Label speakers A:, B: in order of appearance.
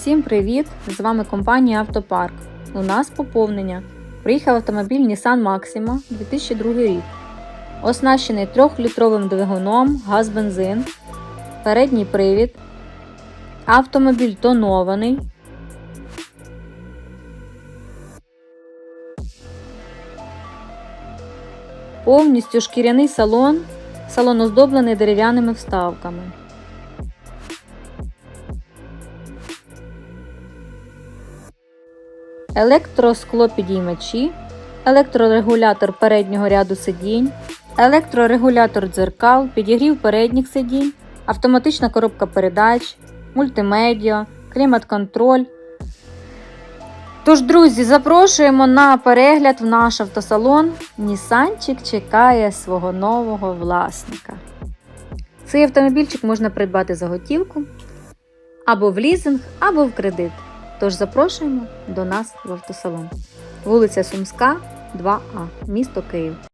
A: Всім привіт! З вами компанія Автопарк. У нас поповнення. Приїхав автомобіль Nissan Maxima 2002 рік. Оснащений 3-літровим двигуном, газ-бензин, передній привід. Автомобіль тонований. Повністю шкіряний салон. Салон оздоблений дерев'яними вставками. Електросклопідіймачі, електрорегулятор переднього ряду сидінь, електрорегулятор дзеркал, підігрів передніх сидінь, автоматична коробка передач, мультимедіа, клімат-контроль. Тож, друзі, запрошуємо на перегляд в наш автосалон. Нісанчик чекає свого нового власника. Цей автомобільчик можна придбати за готівку або в лізинг, або в кредит. Тож запрошуємо до нас в автосалон. Вулиця Сумська, 2А, місто Київ.